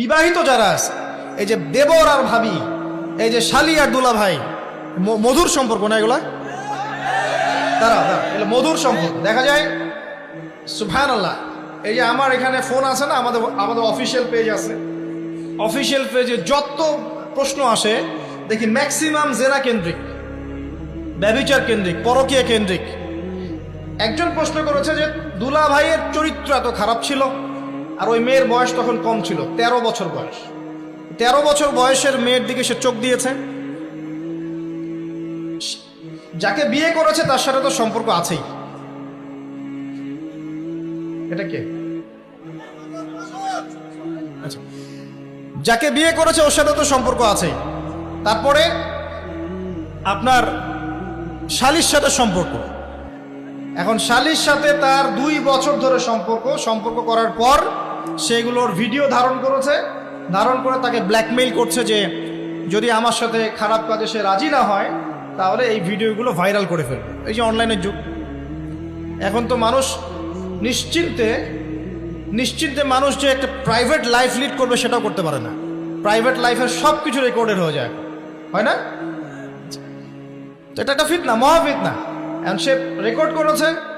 বিবাহিত যারা আছে, এই যে দেবর আর ভাবি, এই যে শালি আর দুলা ভাই মধুর সম্পর্ক না এগুলা? দাঁড়াও এগুলো মধুর সম্পর্ক। দেখা যায় সুফান আল্লাহ এই যে আমার এখানে ফোন আছে না, আমাদের আমাদের অফিসিয়াল পেজ আছে। অফিসিয়াল পেজে যত প্রশ্ন আসে, দেখি ম্যাক্সিমাম জেনা কেন্দ্রিক, ব্যবিচার কেন্দ্রিক, পরকীয় কেন্দ্রিক। একজন প্রশ্ন করেছে যে দুলা ভাইয়ের চরিত্র এত খারাপ ছিল? আর ওই মেয়ের বয়স তখন কম ছিল ১৩ বছর বয়স। ১৩ বছর বয়সের মেয়ের দিকে সে চোখ দিয়েছে। যাকে বিয়ে করেছে তার সাথে তো সম্পর্ক আছেই। এটা কে? আচ্ছা। যাকে বিয়ে করেছে ওর সাথে তো সম্পর্ক আছেই। তারপরে আপনার শালির সাথে সম্পর্ক। এখন শালির সাথে তার দুই বছর ধরে সম্পর্ক সম্পর্ক করার পর সেগুলোর ভিডিও ধারণ করেছে, ধারণ করে তাকে ব্ল্যাকমেইল করছে যে, যদি আমার সাথে খারাপ কাজে সে রাজি না হয়, তাহলে এই ভিডিওগুলো ভাইরাল করে ফেলবে। এই যে অনলাইনের যুগ। এখন তো মানুষ নিশ্চিন্তে নিশ্চিন্তে মানুষ যে একটা প্রাইভেট লাইফ লিড করবে সেটাও করতে পারে না। প্রাইভেট লাইফের সব কিছু রেকর্ডেড হয়ে যায়। হয় না? এটা একটা ফিতনা মহা ফিতনা এখন সে রেকর্ড করেছে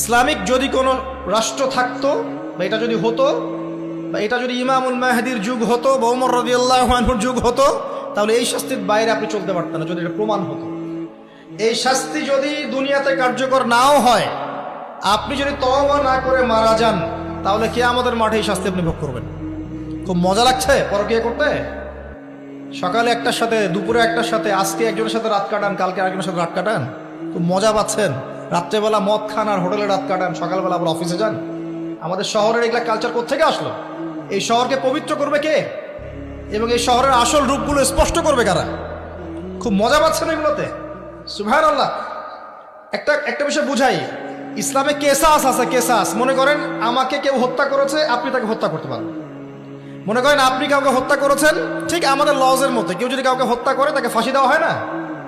ইসলামিক যদি কোনো রাষ্ট্র থাকতো, বা এটা যদি হতো, বা এটা যদি ইমামুল মাহাদির যুগ হতো, বা রবি আল্লাহর যুগ হতো, তাহলে এই শাস্তির বাইরে আপনি চলতে পারতেন না, যদি এটা প্রমাণ হতো। এই শাস্তি যদি দুনিয়াতে কার্যকর নাও হয়, আপনি যদি তওবা না করে মারা যান, তাহলে কে আমাদের মাঠে এই শাস্তি আপনি ভোগ করবেন। খুব মজা লাগছে পরকিয়া করতে? সকালে একটার সাথে, দুপুরে একটার সাথে, আজকে একজনের সাথে রাত কাটান, কালকে আরেকজনের সাথে রাত কাটান? খুব মজা পাচ্ছেন। রাত্রেবেলা মদ খান আর হোটেলে রাত কাটান, সকালবেলা আবার অফিসে যান। আমাদের শহরের এগুলা কালচার কোথেকে আসলো? এই শহরকে পবিত্র করবে কে? এবং এই শহরের আসল রূপগুলো স্পষ্ট করবে কারা? খুব মজা পাচ্ছেন এগুলোতে। সুভান আল্লাহ একটা একটা বিষয় বুঝাই। ইসলামে কেসাস আছে, কেসাস। মনে করেন আমাকে কেউ হত্যা করেছে, আপনি তাকে হত্যা করতে পারবেন মনে করেন আপনি কাউকে হত্যা করেছেন, ঠিক আমাদের লজের মধ্যে। কেউ যদি কাউকে হত্যা করে, তাকে ফাঁসি দেওয়া হয় না?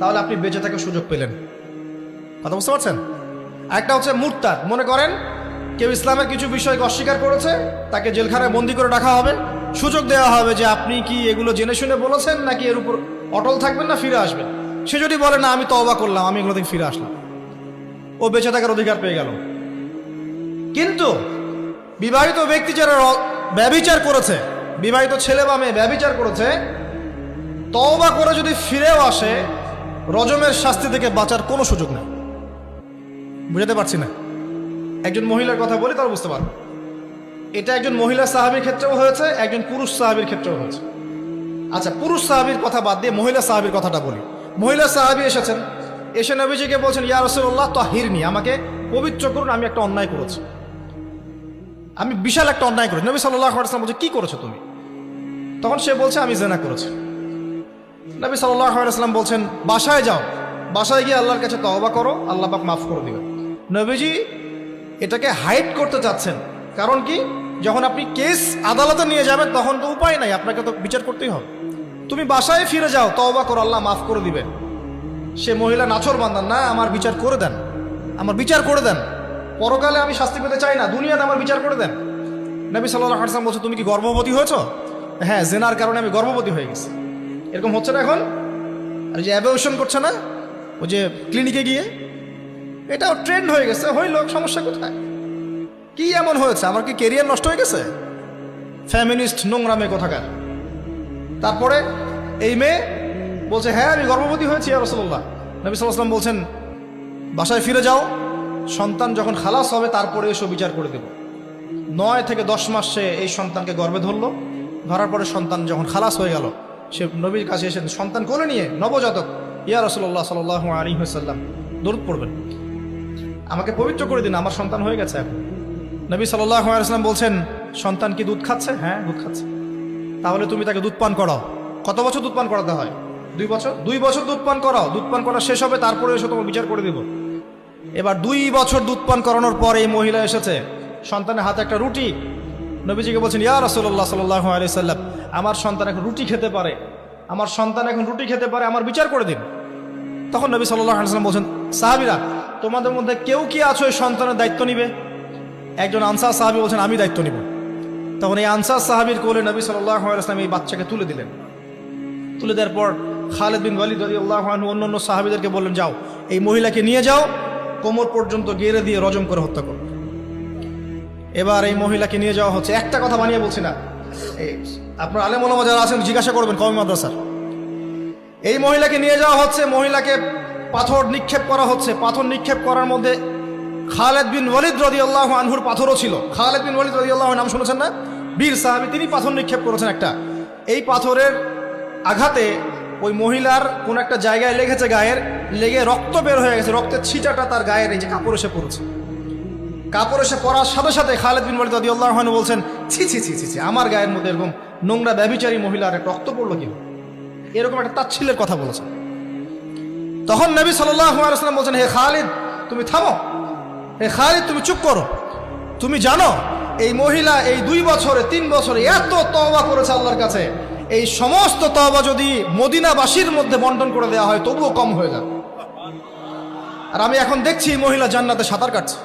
তাহলে আপনি বেঁচে থাকার সুযোগ পেলেন। কথা বুঝতে পারছেন? একটা হচ্ছে মুরতাদ। মনে করেন, কেউ ইসলামের কিছু বিষয়কে অস্বীকার করেছে, তাকে জেলখানায় বন্দি করে রাখা হবে। সুযোগ দেওয়া হবে যে আপনি কি এগুলো জেনে শুনে বলেছেন, নাকি এর উপর অটল থাকবেন না, ফিরে আসবেন? সে যদি বলে, না, আমি তওবা করলাম, আমি এগুলো থেকে ফিরে আসলাম। ও বেঁচে থাকার অধিকার পেয়ে গেল। কিন্তু বিবাহিত ব্যক্তি যারা র- ব্যভিচার করেছে, বিবাহিত ছেলে বা মেয়ে ব্যভিচার করেছে, তওবা করে যদি ফিরেও আসে রজমের শাস্তি থেকে বাঁচার কোনো সুযোগ নেই। বুঝাতে পারছি না। একজন মহিলার কথা বলি তারা বুঝতে পারবে। এটা একজন মহিলা সাহাবির ক্ষেত্রেও হয়েছে, একজন পুরুষ সাহাবির ক্ষেত্রেও হয়েছে। আচ্ছা পুরুষ সাহাবির কথা বাদ দিয়ে মহিলা সাহাবির কথাটা বলি। মহিলা সাহাবি এসেছেন, এসে নবীজিকে বলছেন, ইয়া রসুল্লাহ তাহিরনি, আমাকে পবিত্র করুন, আমি একটা অন্যায় করেছি। আমি বিশাল একটা অন্যায় করেছি। নবী সাল্লাহ বলছে, কি করেছ তুমি? তখন সে বলছে, আমি জেনা করেছি। নবী আলাইসাল্লাম বলছেন, বাসায় যাও। বাসায় গিয়ে আল্লাহর কাছে তওবা করো, আল্লাহ পাক মাফ করে দিবেন। নবীজি এটাকে হাইড করতে চাচ্ছেন। কারণ কি? যখন আপনি কেস আদালতে নিয়ে যাবেন, তখন তো উপায় নাই, আপনাকে তো বিচার করতেই হবে। তুমি বাসায় ফিরে যাও, তওবা করো, আল্লাহ মাফ করে দিবেন। সে মহিলা নাছর বান্ধান না, আমার বিচার করে দেন। আমার বিচার করে দেন। পরকালে আমি শাস্তি পেতে চাই না, দুনিয়াতে আমার বিচার করে দেন। নবী সাল্লাহ হাসান বলছে, তুমি কি গর্ভবতী হয়েছ? হ্যাঁ জেনার কারণে আমি গর্ভবতী হয়ে গেছি। এরকম হচ্ছে না এখন? আর যে অ্যাভেশন করছে না? ওই যে ক্লিনিকে গিয়ে? এটাও ট্রেন্ড হয়ে গেছে। হইল সমস্যা কোথায়? কি এমন হয়েছে? আমার কি কেরিয়ার নষ্ট হয়ে গেছে? ফ্যামিনিস্ট নোংরা মেয়ে কোথাকার? তারপরে এই মেয়ে বলছে হ্যাঁ আমি গর্ভবতী হয়েছি আর রসল্লাহ নবী সাল্লাম বলছেন, বাসায় ফিরে যাও। সন্তান যখন খালাস হবে, তারপরে এসো, বিচার করে দেব। নয় থেকে দশ মাস এই সন্তানকে গর্বে ধরলো। ধরার পরে সন্তান যখন খালাস হয়ে গেল সে নবীর কাছে এসে সন্তান কোলে নিয়ে নবজাতক ইয়া রসল্লাহ সাল আলী হাসাল্লাম দরুদ পড়বেন। আমাকে পবিত্র করে দিন, আমার সন্তান হয়ে গেছে এখন। নবী সাল্লাম বলছেন, সন্তান কি দুধ খাচ্ছে? হ্যাঁ দুধ খাচ্ছে। তাহলে তুমি তাকে দুধ পান করাও। কত বছর দুধ পান করাতে হয়? দুই বছর? দুই বছর দুধ পান করাও। দুধ পান করা শেষ হবে, তারপরে এসে তোমার বিচার করে দিব। এবার দুই বছর দুধ পান করানোর পর এই মহিলা এসেছে। সন্তানের হাতে একটা রুটি নবীজিকে বলছেন, ইয়া রসল্লাহ সাল্লাহ আলি সাল্লাম, আমার সন্তান এখন রুটি খেতে পারে। আমার সন্তান এখন রুটি খেতে পারে, আমার বিচার করে দিন। তখন নবী সাল্লাহ বলছেন, সাহাবিরা, তোমাদের মধ্যে কেউ কি আছো এই সন্তানের দায়িত্ব নিবে? একজন আনসার সাহাবি বলছেন, আমি দায়িত্ব নিব। তখন এই আনসার সাহাবির কোলে নবী সাল্লাহ এই বাচ্চাকে তুলে দিলেন। তুলে দেওয়ার পর খালেদ বিন ওয়ালিদ রদি আল্লাহ অন্য অন্য সাহাবিদেরকে বললেন, যাও, এই মহিলাকে নিয়ে যাও, কোমর পর্যন্ত গেড়ে দিয়ে রজম করে হত্যা করো। এবার এই মহিলাকে নিয়ে যাওয়া হচ্ছে। একটা কথা বানিয়ে বলছি না। এই, আপনার আলেম ওলামা যারা আছেন, জিজ্ঞাসা করবেন কমি মাদ্রাসার। এই মহিলাকে নিয়ে যাওয়া হচ্ছে, মহিলাকে পাথর নিক্ষেপ করা হচ্ছে। পাথর নিক্ষেপ করার মধ্যে খালেদ বিন ওয়ালিদ রদি আল্লাহ আনহুর পাথরও ছিল। খালেদ বিন ওয়ালিদ রদি আল্লাহ নাম শুনেছেন না? বীর সাহাবি, তিনি পাথর নিক্ষেপ করেছেন একটা। এই পাথরের আঘাতে ওই মহিলার কোন একটা জায়গায় লেগেছে গায়ের, লেগে রক্ত বের হয়ে গেছে। রক্তের ছিটাটা তার গায়ের এই যে কাপড় এসে পড়েছে। কাপড় এসে পরার সাথে সাথে খালেদ বিন ওয়ালিদ রদি আল্লাহ বলছেন, ছি ছি ছি ছি আমার গায়ের মধ্যে এরকম নোংরা ব্যবিচারী মহিলার রক্ত পড়ল কি এরকম একটা তাচ্ছিলের কথা বলেছেন। তখন নবী সাল্লাম বলছেন, হে খালিদ, তুমি থামো। হে খালিদ, তুমি চুপ করো। তুমি জানো, এই মহিলা এই দুই বছরে, তিন বছরে এত তওবা করেছে আল্লাহর কাছে। এই সমস্ত তওবা যদি মদিনাবাসীর মধ্যে বন্টন করে দেওয়া হয়, তবুও কম হয়ে যাবে। আর আমি এখন দেখছি মহিলা জান্নাতে সাঁতার কাটছে।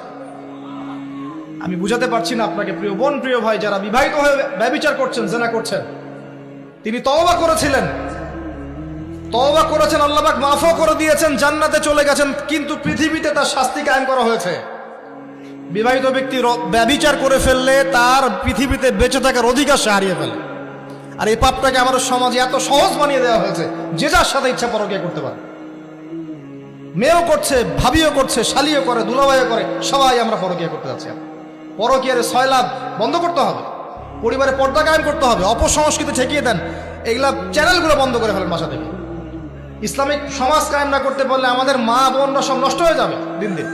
আমি বুঝাতে পারছি না আপনাকে, প্রিয় বোন, প্রিয় ভাই, যারা বিবাহিত হয়ে ব্যবিচার করছেন, জেনা করছেন। তিনি তওবা করেছিলেন। তওবা করেছেন, আল্লাহবাক মাফও করে দিয়েছেন, জান্নাতে চলে গেছেন, কিন্তু পৃথিবীতে তার শাস্তি কায়েম করা হয়েছে। বিবাহিত ব্যক্তি র- ব্যভিচার করে ফেললে তার পৃথিবীতে বেঁচে থাকার অধিকার সে হারিয়ে ফেলে। আর এই পাপটাকে আমাদের সমাজে এত সহজ বানিয়ে দেওয়া হয়েছে, যে যার সাথে ইচ্ছা পরকিয়া করতে পারে। মেয়েও করছে, ভাবিও করছে, শালিও করে, দুলাভাইও করে, সবাই আমরা পরকিয়া করতে যাচ্ছি। পরকিয়ার লাভ বন্ধ করতে হবে। পরিবারে পর্দা কায়েম করতে হবে, অপসংস্কৃতি ঠেকিয়ে দেন। এইগুলা চ্যানেলগুলো বন্ধ করে ফেলেন বাসা থেকে ইসলামিক সমাজ কায়েম না করতে পারলে আমাদের মা বোনরা সব নষ্ট হয়ে যাবে দিন দিন।